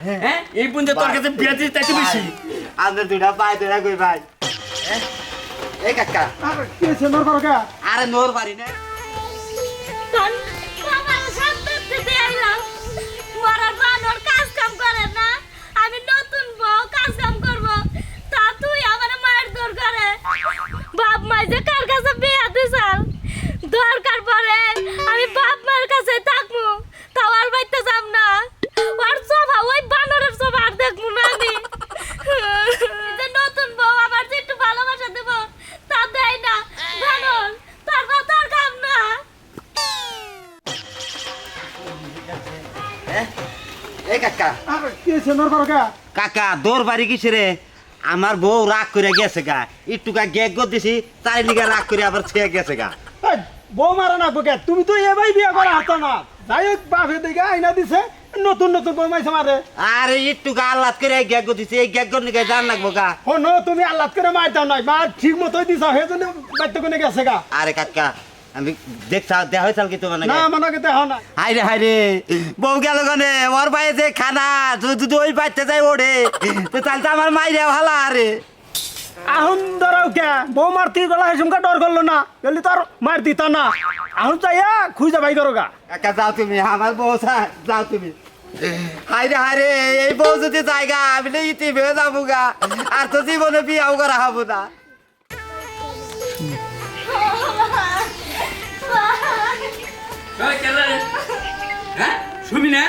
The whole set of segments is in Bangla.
হ্যাঁ এই পর্যন্ত তোর কাছে বিয়া দিতে চাইতে বেশি আমরা দুটা পাই ধরে কই ভাই হ্যাঁ? এই কাকা আর কি নর করো কে আরে নোর বাড়ি না আইলাম মরার কাকা। কাকা দৌড় বাড়ি কিসে রে? আমার বউ রাগ করে গেছে গা। একটু গা গ্যাগ দিছি তাই লিগা রাগ করে আবার ছেয়ে গেছে গা। এই, বউ মারা না কে? তুমি তো এবাই বিয়ে করা হাত না। যাই হোক বাপে দিকে আইনা দিছে নতুন নতুন বউ মাইছে মারে। আরে একটু গা আল্লাদ করে গ্যাগ গদ দিছি এই গ্যাগ গদ নিগে জান লাগবো গা। ও নো তুমি আল্লাহ করে মার দাও নাই। মা ঠিক মতোই দিছ সেই জন্য বাড়িতে কোনে গেছে গা? আরে কাকা আমি দেখছা দেহ হয়েছিল কি তোমার না মনে কে দেহ না হাইরে হাইরে বউ গেল গনে ওর বাইরে যে খানা যদি ওই বাচ্চা যায় ওড়ে তো তাহলে তো আমার মাইরে ভালো আরে আহুন ধরাও কে বউ মারতি গলা হেসুমকা ডর করল না। গেলি তোর মার দিত না। আহুন চাইয়া খুঁজে বাই করো গা। কাকা যাও তুমি আমার বউ যাও তুমি। হাইরে হাইরে এই বউ যদি জায়গা আমি ইতি ভেবে যাব গা আর তো জীবনে বিয়াও করা হব না। ওই কেলে হ্যাঁ? শুবি না?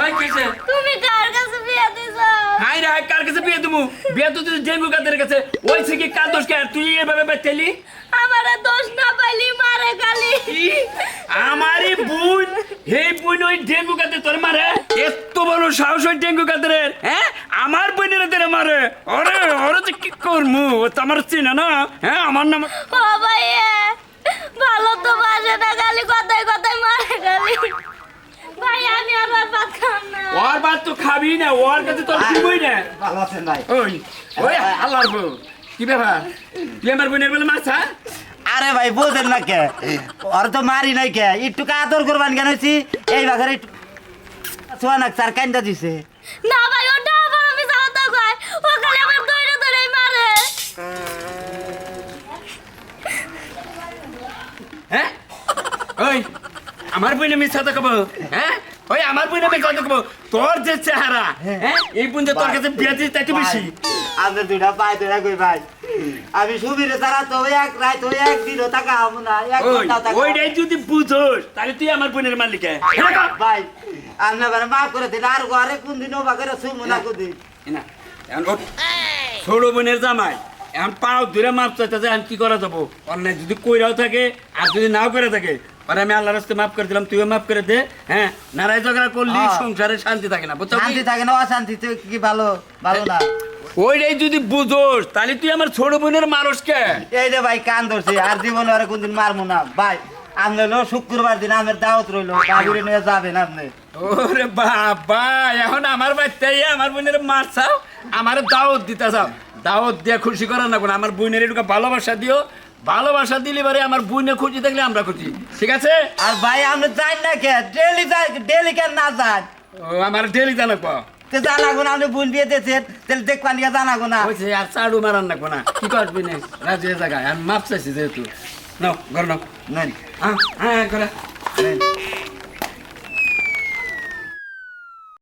ওই কেছে তুমি কার কাছে বিয়ে দিছ? হাই রে কার কাছে বিয়ে দেবো বিয়ে তো তুই ডেঙ্গু কাদের কাছে? ওই থেকে কার দোষ কে? তুই এভাবে বেতেলি? আমার দোষ না পাইলি মারে গালি আমারই বোন। এই বোন ওই ডেঙ্গু কাতে তোর মারে? এত বড় সাহস ওই ডেঙ্গু কাদের হ্যাঁ? আমার বোনের তোরে মারে। ওরে ওরে তো কি করমু? ও তো আমার চিনে না হ্যাঁ? আমার নাম বাদ তো খাবি না ওর কাছে তোর দিবই না। ভালো আছেন ভাই। ওই ওই আল্লাহর বউ। কি ব্যাপার? তুই আমার বোনের বলে মাছ হ্যাঁ? আরে ভাই বোঝেন না কে? ওর তো মারি নাই কে? একটু আদর করবান কেন এই বাঘের একটু সোয়ানাক চার কান্দা দিছে। না ভাই ওটা আবার আমি যাও তো ও খালি আমার দইরে দইরে মারে। হ্যাঁ? ওই আমার বইনে মিথ্যা তো কব হ্যাঁ? ওই আমার বইনে মিথ্যা তো কব তোর যে চেহারা হ্যাঁ। এই বোন তোর কাছে বিয়ে দিতে চাইতে বেশি। আমাদের দুটা পাই ধরে কই ভাই? আমি সুবিরে তারা তো এক রাত ওই একদিনও টাকা হব না এক ওই ঘন্টাও টাকা ওইটাই যদি বুঝোস তাহলে তুই আমার বোনের মালিক হ্যাঁ ভাই আপনি আবার মাফ করে দিন আর ঘরে কোন দিন ওবা করে শুমু না কোনদিন। না ছোট বোনের জামাই এখন পাও দূরে মাপ চাইতে যে এখন কি করা যাব? অন্যায় যদি কইরাও থাকে আর যদি নাও করে থাকে পরে আমি আল্লাহ রাস্তে মাফ করে দিলাম তুইও মাফ করে দে হ্যাঁ? নারায় ঝগড়া করলি হ্যাঁ। সংসারে শান্তি থাকে না বুঝছ শান্তি থাকে না অশান্তিতে কি ভালো? ভালো না। ওইটাই যদি বুঝোস তাহলে তুই আমার ছোট বোনের মানুষ কে? এই যে ভাই কান ধরছে আর জীবনে আর কোনদিন মারবো না। ভাই আপনি হলো শুক্রবার দিন আমার দাওয়াত রইল বাবুরে নিয়ে যাবেন আপনি। ওরে বাবা এখন আমার বাচ্চাই আমার বোনের মার চাও? আমার দাওয়াত দিতে চাও। দাওয়াত দিয়ে খুশি করার না কোনো আমার বোনের একটু ভালোবাসা দিও ভালোবাসা দিলে বারে আমার বুনে খুঁজি দেখলে আমরা খুঁজি। ঠিক আছে? আর ভাই আপনি যাই না কে? ডেলি যাই ডেলি কেন না যান? ও আমার ডেলি জানা পাও তে জানাগো না আপনি বোন বিয়ে দিয়েছেন তাহলে দেখবা নিয়ে জানাগো না। হয়েছে আর চাড়ু মারান না কোনা কি করবি না রাজি জায়গা জায়গায় আমি মাপ চাইছি যেহেতু। নাও ঘর নাও। নাই হ্যাঁ হ্যাঁ করে